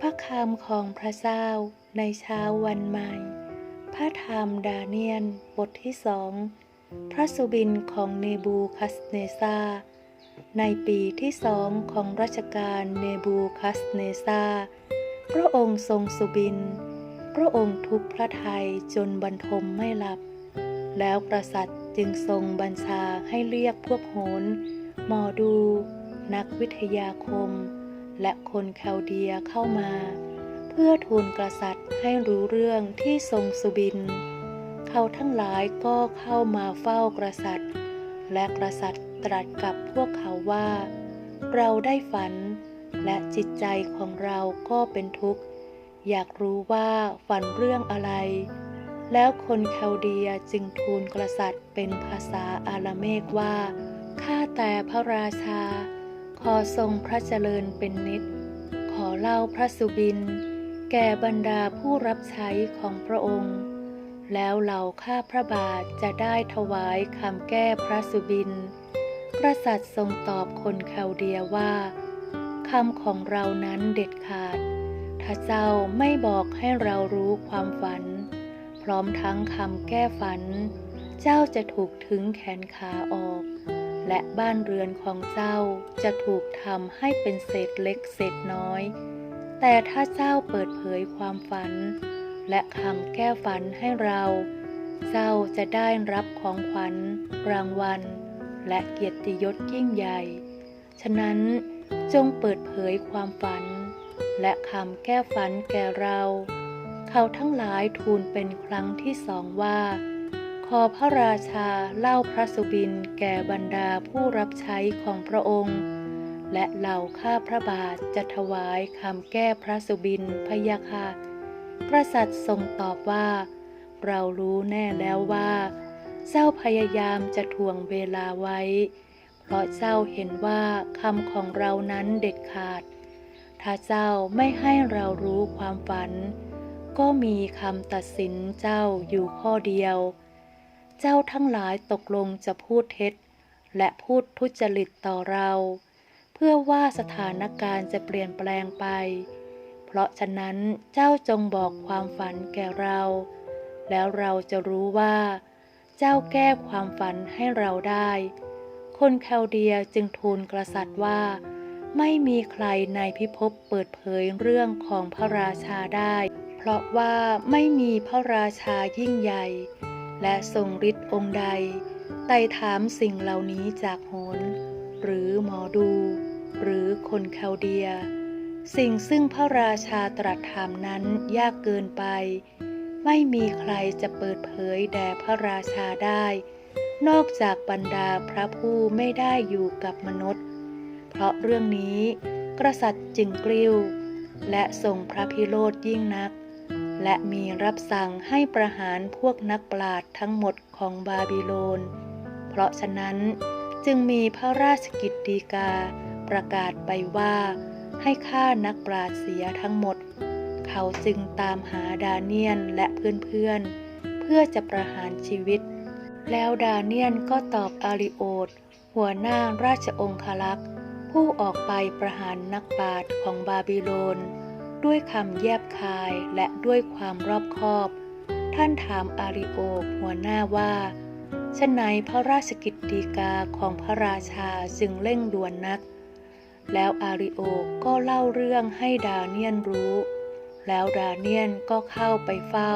พระคำของพระเจ้าในเช้าวันใหม่ พระธรรมดาเนียนบทที่สอง พระสุบินของเนบูคัสเนซาในปีที่สองของรัชกาลเนบูคัสเนซาพระองค์ทรงสุบิน พระองค์ทุกพระทัยจนบรรทมไม่หลับ แล้วกษัตริย์ จึงทรงบัญชาให้เรียกพวกโหนหมอดู นักวิทยาคม และคนแคลเดียเข้ามา เพื่อทูลกษัตริย์ให้รู้เรื่องที่ทรงสุบิน เขาทั้งหลายก็เข้ามาเฝ้ากษัตริย์ และกษัตริย์ตรัสกับพวกเขาว่า เราได้ฝัน และจิตใจของเราก็เป็นทุกข์ อยากรู้ว่าฝันเรื่องอะไร แล้วคนแคลเดียจึงทูลกษัตริย์เป็นภาษาอาราเมกว่า ข้าแต่พระราชา ขอทรงพระเจริญเป็นนิด ขอเล่าพระสุบิน แก่บรรดาผู้รับใช้ของพระองค์ แล้วเหล่าข้าพระบาทจะได้ถวายคำแก้พระสุบิน กษัตริย์ทรงตอบคนแคลเดียว่าคำของเรานั้นเด็ดขาด ถ้าเจ้าไม่บอกให้เรารู้ความฝัน พร้อมทั้งคำแก้ฝัน เจ้าจะถูกถึงแขนขาออก และบ้านเรือนของเจ้าจะถูกทำให้เป็นเศษเล็กเศษน้อย แต่ถ้าเจ้าเปิดเผยความฝัน และคำแก้ฝันให้เรา เจ้าจะได้รับของขวัญ รางวัล และเกียรติยศยิ่งใหญ่ ฉะนั้นจงเปิดเผยความฝัน และคำแก้ฝันแก่เรา เขาทั้งหลายทูลเป็นครั้งที่สองว่า ขอพระราชาเล่าพระสุบินแก่บรรดาผู้รับใช้ของพระองค์ และเหล่าข้าพระบาทจะถวายคำแก้พระสุบินพยะค่ะกษัตริย์ทรงตอบว่า เรารู้แน่แล้วว่า เจ้าพยายามจะทวงเวลาไว้ เพราะเจ้าเห็นว่าคำของเรานั้นเด็ดขาด ถ้าเจ้าไม่ให้เรารู้ความฝัน ก็มีคำตัดสินเจ้าอยู่ข้อเดียว เจ้าทั้งหลายตกลงจะพูดเท็จ และพูดทุจริตต่อเรา เพื่อว่าสถานการณ์จะเปลี่ยนแปลงไป เพราะฉะนั้นเจ้าจงบอกความฝันแก่เรา แล้วเราจะรู้ว่า เจ้าแก้ความฝันให้เราได้ คนแคลเดียจึงทูลกษัตริย์ว่าไม่มีใครในพิภพเปิดเผยเรื่องของพระราชาได้ เพราะว่าไม่มีพระราชายิ่งใหญ่ และทรงฤทธิ์องค์ใดไต่ถามสิ่งเหล่านี้จากโหนหรือหมอดู หรือคนแคลเดีย สิ่งซึ่งพระราชาตรัสถามนั้นยากเกินไป ไม่มีใครจะเปิดเผยแด่พระราชาได้ นอกจากบรรดาพระผู้ไม่ได้อยู่กับมนุษย์ เพราะเรื่องนี้กษัตริย์จึงกริ้ว และทรงพระพิโรธยิ่งนัก และมีรับสั่งให้ประหารพวกนักปราชญ์ทั้งหมดของบาบิโลน เพราะฉะนั้นจึงมีพระราชกิจดีกาประกาศไปว่าให้ฆ่านักปราชญ์เสียทั้งหมด เขาจึงตามหาดาเนียนและเพื่อนๆ เพื่อจะประหารชีวิต แล้วดาเนียนก็ตอบอาริโอดหัวหน้าราชองคลักษ์ผู้ออกไปประหารนักปราชญ์ของบาบิโลน ด้วยคำแยบคายและด้วยความรอบคอบ ท่านถามอาริโอหัวหน้าว่าฉะไหนพระราชกิจดีกาของพระราชาจึงเร่งด่วนนัก แล้วอาริโอก็เล่าเรื่องให้ดาเนียนรู้ แล้วดาเนียนก็เข้าไปเฝ้า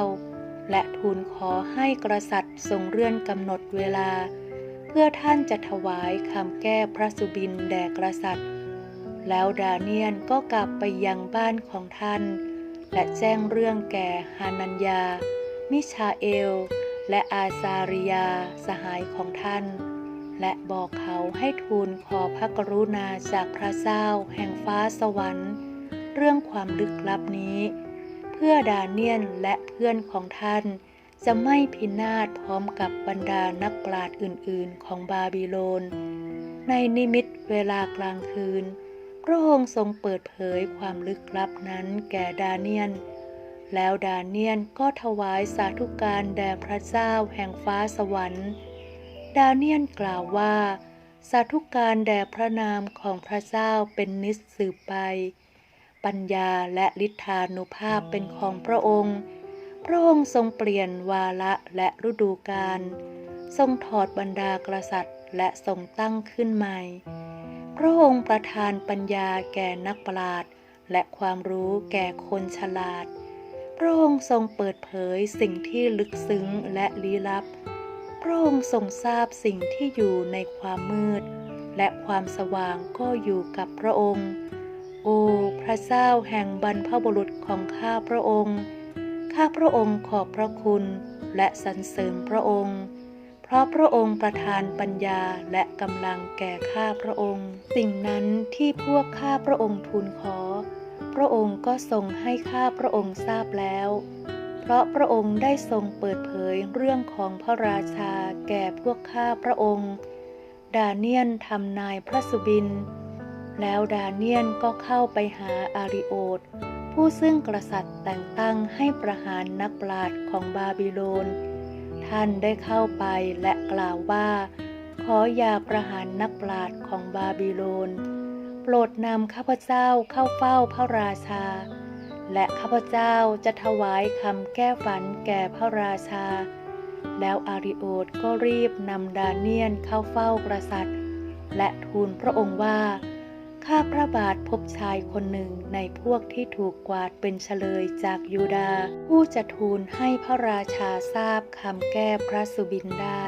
และทูลขอให้กษัตริย์ทรงเลื่อนกำหนดเวลา เพื่อท่านจะถวายคำแก้พระสุบินแด่กษัตริย์ แล้วดาเนียนก็กลับไปยังบ้านของท่าน และแจ้งเรื่องแก่ฮานัญญา มิชาเอล และอาซาริยาสหายของท่าน และบอกเขาให้ทูลขอพระกรุณาจากพระเจ้าแห่งฟ้าสวรรค์ เรื่องความลึกลับนี้ เพื่อดาเนียนและเพื่อนของท่านจะไม่พินาศพร้อมกับบรรดานักปราชญ์อื่น ๆ ของบาบิโลน ในนิมิตเวลากลางคืน พระองค์ทรงเปิดเผยความลึกลับนั้นแก่ดาเนียน แล้วดาเนียนก็ถวายสาธุการแด่พระเจ้าแห่งฟ้าสวรรค์ ดาเนียนกล่าวว่า สาธุการแด่พระนามของพระเจ้าเป็นนิสสืบไป ปัญญาและฤทธานุภาพเป็นของพระองค์ พระองค์ทรงเปลี่ยนวาระและฤดูกาลทรงถอดบรรดากษัตริย์และทรงตั้งขึ้นใหม่ พระองค์ประทานปัญญาแก่นักปราชญ์และความรู้แก่คนฉลาด พระองค์ทรงเปิดเผยสิ่งที่ลึกซึ้งและลี้ลับ พระองค์ทรงทราบสิ่งที่อยู่ในความมืด และความสว่างก็อยู่กับพระองค์ โอ้พระเจ้าแห่งบรรพบุรุษของข้าพระองค์ ข้าพระองค์ขอบพระคุณและสรรเสริญพระองค์ เพราะพระองค์ประทานปัญญาและกำลังแก่ข้าพระองค์ สิ่งนั้นที่พวกข้าพระองค์ทูลขอ พระองค์ก็ทรงให้ข้าพระองค์ทราบแล้ว เพราะพระองค์ได้ทรงเปิดเผยเรื่องของพระราชาแก่พวกข้าพระองค์ ดาเนียนทำนายพระสุบิน แล้วดาเนียนก็เข้าไปหาอาริโอตผู้ซึ่งกษัตริย์แต่งตั้งให้ประหารนักปราชญ์ของบาบิโลน ท่านได้เข้าไปและกล่าวว่า ขออย่าประหารนักปราชญ์ของบาบิโลน โปรดนำข้าพเจ้าเข้าเฝ้าพระราชา และข้าพเจ้าจะถวายคำแก้ฝันแก่พระราชา แล้วอาริโอตก็รีบนำดาเนียนเข้าเฝ้ากษัตริย์ และทูลพระองค์ว่า ข้าพระบาทพบชายคนหนึ่งในพวกที่ถูกกวาดเป็นเฉลยจากยูดา ผู้จะทูลให้พระราชาทราบคำแก้พระสุบินได้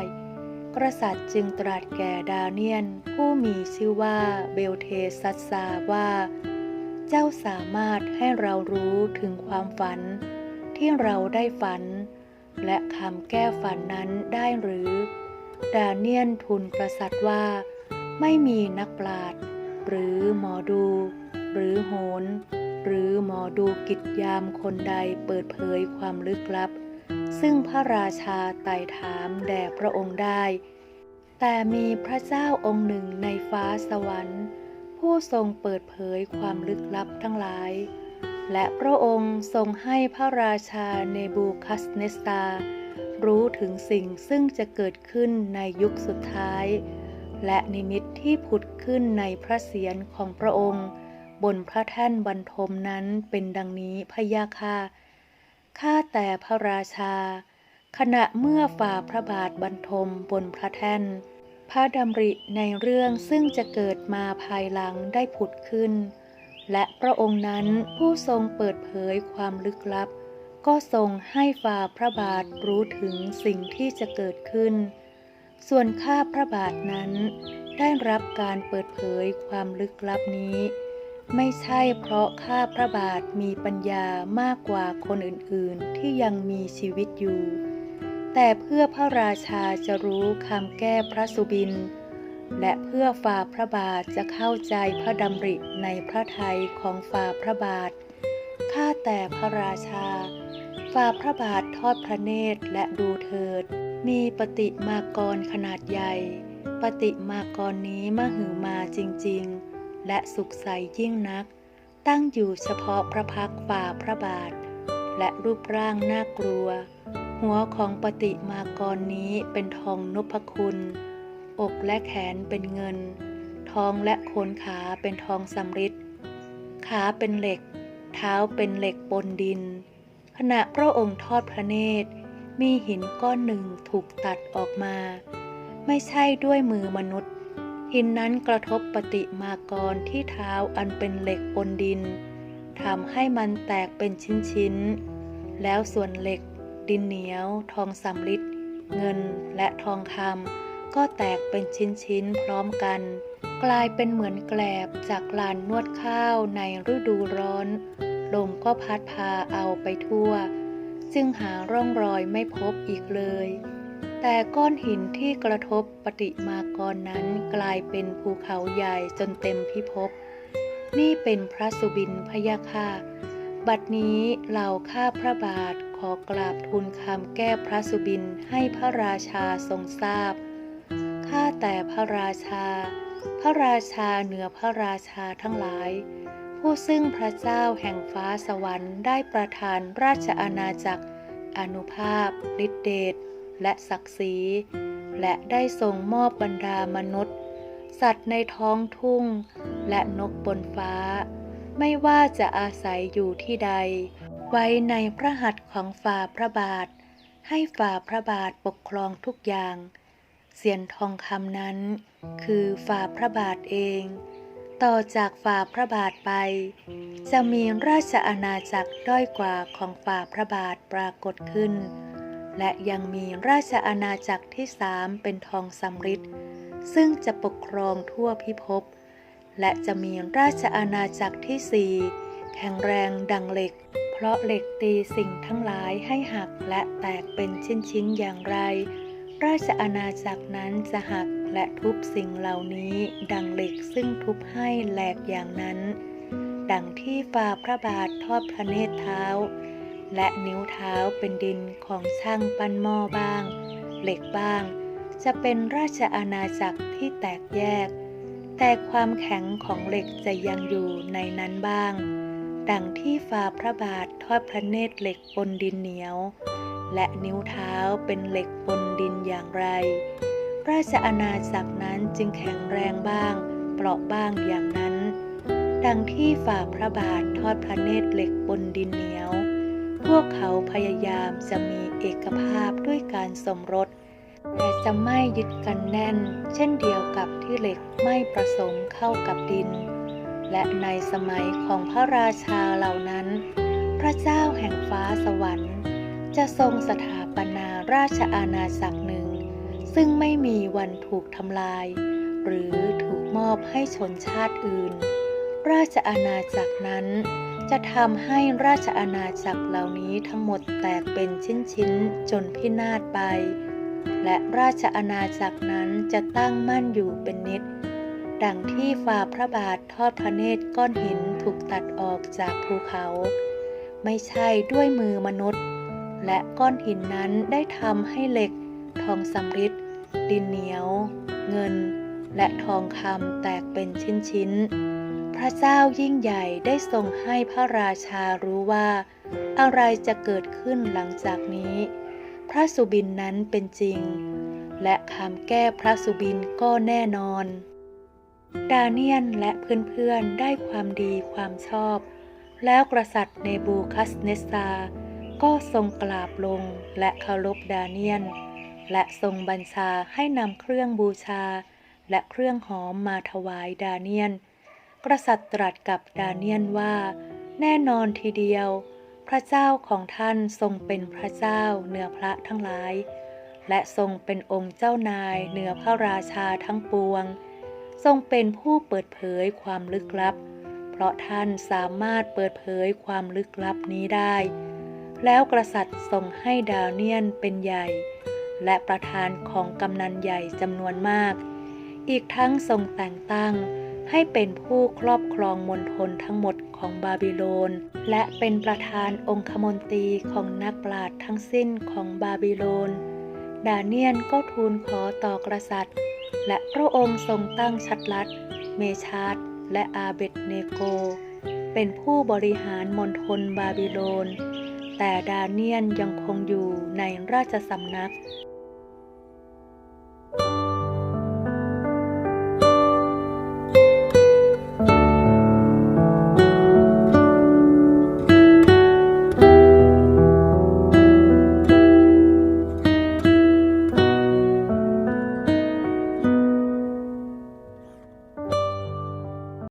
กษัตริย์จึงตรัสแก่ดาเนียน ผู้มีชื่อว่าเบลเทซัสซาว่า เจ้าสามารถให้เรารู้ถึงความฝัน ที่เราได้ฝัน และคำแก้ฝันนั้นได้หรือ ดาเนียนทูลกษัตริย์ว่า ไม่มีนักปราชญ์ หรือหมอดู หรือโหน หรือหมอดูกิจยามคนใดเปิดเผยความลึกลับ ซึ่งพระราชาไต่ถามแด่พระองค์ได้ แต่มีพระเจ้าองค์หนึ่งในฟ้าสวรรค์ ผู้ทรงเปิดเผยความลึกลับทั้งหลาย และพระองค์ทรงให้พระราชาเนบูคัสเนสตารู้ถึงสิ่งซึ่งจะเกิดขึ้นในยุคสุดท้าย และนิมิตที่ผุดขึ้นในพระเศียรของพระองค์ บนพระแท่นบรรทมนั้นเป็นดังนี้พยาค่ะข้าแต่พระราชา ขณะเมื่อฝ่าพระบาทบรรทมบนพระแท่น พระดำริในเรื่องซึ่งจะเกิดมาภายหลังได้ผุดขึ้น และพระองค์นั้นผู้ทรงเปิดเผยความลึกลับ ก็ทรงให้ฝ่าพระบาทรู้ถึงสิ่งที่จะเกิดขึ้น ส่วนข้าพระบาทนั้นได้รับการเปิดเผยความลึกลับนี้ ไม่ใช่เพราะข้าพระบาทมีปัญญามากกว่าคนอื่นๆที่ยังมีชีวิตอยู่ แต่เพื่อพระราชาจะรู้คำแก้พระสุบิน และเพื่อฝ่าพระบาทจะเข้าใจพระดำริในพระทัยของฝ่าพระบาท ข้าแต่พระราชา ฝ่าพระบาททอดพระเนตรและดูเถิด มีปฏิมากรขนาดใหญ่ ปฏิมากรนี้มหือมาจริงๆ และสุขใสยิ่งนัก ตั้งอยู่เฉพาะพระพักฝ่าพระบาท และรูปร่างน่ากลัว หัวของปฏิมากรนี้เป็นทองนพคุณ อกและแขนเป็นเงินท้องและโคนขาเป็นทองสำริดขาเป็นเหล็ก เท้าเป็นเหล็กปนดิน ขณะพระองค์ทอดพระเนตร มีหินก้อนหนึ่งถูกตัดออกมา ไม่ใช่ด้วยมือมนุษย์ หินนั้นกระทบปฏิมากรที่เท้าอันเป็นเหล็กปนดินทำให้มันแตกเป็นชิ้นๆ แล้วส่วนเหล็ก ดินเหนียว ทองสำริดเงินและทองคำก็แตกเป็นชิ้นๆ พร้อมกัน กลายเป็นเหมือนแกลบจากลานนวดข้าวในฤดูร้อน ลมก็พัดพาเอาไปทั่ว จึงหาร่องรอยไม่พบอีกเลย แต่ก้อนหินที่กระทบปฏิมากรนั้นกลายเป็นภูเขาใหญ่จนเต็มพิภพ นี่เป็นพระสุบินพยาค่ะ บัดนี้เหล่าข้าพระบาทขอกราบทูลคำแก้พระสุบินให้พระราชาทรงทราบ ข้าแต่พระราชา พระราชาเหนือพระราชาทั้งหลาย ผู้ซึ่งพระเจ้าแห่งฟ้าสวรรค์ได้ประทานราชอาณาจักร อนุภาพฤทธิเดชและศักดิ์ศรี และได้ทรงมอบบรรดามนุษย์ สัตว์ในท้องทุ่ง และนกบนฟ้า ไม่ว่าจะอาศัยอยู่ที่ใด ไว้ในพระหัตถ์ของฝ่าพระบาท ให้ฝ่าพระบาทปกครองทุกอย่าง เสียนทองคำนั้น คือฝ่าพระบาทเอง ต่อจากฝ่าพระบาทไป จะมีราชอาณาจักรด้อยกว่าของฝ่าพระบาทปรากฏขึ้น และยังมีราชอาณาจักรที่สามเป็นทองสำริดซึ่งจะปกครองทั่วพิภพ และจะมีราชอาณาจักรที่สี่แข็งแรงดังเหล็ก เพราะเหล็กตีสิ่งทั้งหลายให้หักและแตกเป็นชิ้นๆอย่างไร ราชอาณาจักรนั้นจะหัก และทุบสิ่งเหล่านี้ดังเหล็กซึ่งทุบให้แหลกอย่างนั้น ดังที่ฝ่าพระบาททอดพระเนตรเท้า และนิ้วเท้าเป็นดินของช่างปั้นหม้อบ้าง เหล็กบ้าง จะเป็นราชอาณาจักรที่แตกแยก แต่ความแข็งของเหล็กจะยังอยู่ในนั้นบ้าง ดังที่ฝ่าพระบาททอดพระเนตรเหล็กบนดินเหนียว และนิ้วเท้าเป็นเหล็กบนดินอย่างไร ราชอาณาจักรนั้นจึงแข็งแรงบ้าง เปราะบ้างอย่างนั้น ดังที่ฝ่าพระบาททอดพระเนตรเหล็กบนดินเหนียว พวกเขาพยายามจะมีเอกภาพด้วยการสมรส แต่จะไม่ยึดกันแน่น เช่นเดียวกับที่เหล็กไม่ประสมเข้ากับดิน และในสมัยของพระราชาเหล่านั้น พระเจ้าแห่งฟ้าสวรรค์ จะทรงสถาปนาราชอาณาจักรหน ซึ่งไม่มีวันถูกทำลาย หรือถูกมอบให้ชนชาติอื่น ราชอาณาจักรนั้น จะทำให้ราชอาณาจักรเหล่านี้ทั้งหมดแตกเป็นชิ้นๆ จนพินาศไป และราชอาณาจักรนั้นจะตั้งมั่นอยู่เป็นนิจดังที่ฝ่าพระบาททอดพระเนตรก้อนหินถูกตัดออกจากภูเขา ไม่ใช่ด้วยมือมนุษย์ และก้อนหินนั้นได้ทำให้เหล็กทองสำริด ดินเหนียว เงิน และทองคำแตกเป็นชิ้นๆ พระเจ้ายิ่งใหญ่ได้ทรงให้พระราชารู้ว่า อะไรจะเกิดขึ้นหลังจากนี้ พระสุบินนั้นเป็นจริง และคำแก้พระสุบินก็แน่นอน ดาเนียนและเพื่อนๆได้ความดีความชอบ แล้วกษัตริย์เนบูคัสเนสซาก็ทรงกราบลงและเคารพดาเนียน และทรงบัญชาให้นำเครื่องบูชา และเครื่องหอมมาถวายดาเนียน กษัตริย์ตรัสกับดาเนียนว่า แน่นอนทีเดียว พระเจ้าของท่านทรงเป็นพระเจ้าเหนือพระทั้งหลาย และทรงเป็นองค์เจ้านายเหนือพระราชาทั้งปวง ทรงเป็นผู้เปิดเผยความลึกลับ เพราะท่านสามารถเปิดเผยความลึกลับนี้ได้ แล้วกษัตริย์ทรงให้ดาเนียนเป็นใหญ่ และประธานของกำนันใหญ่จำนวนมาก อีกทั้งทรงแต่งตั้งให้เป็นผู้ครอบครองมณฑลทั้งหมดของบาบิโลน และเป็นประธานองคมนตรีของนักปราชญ์ทั้งสิ้นของบาบิโลน ดาเนียนก็ทูลขอต่อกษัตริย์ และพระองค์ทรงตั้งชัดลัด เมชาดและอาเบดเนโก เป็นผู้บริหารมณฑลบาบิโลน แต่ดาเนียนยังคงอยู่ในราชสำนัก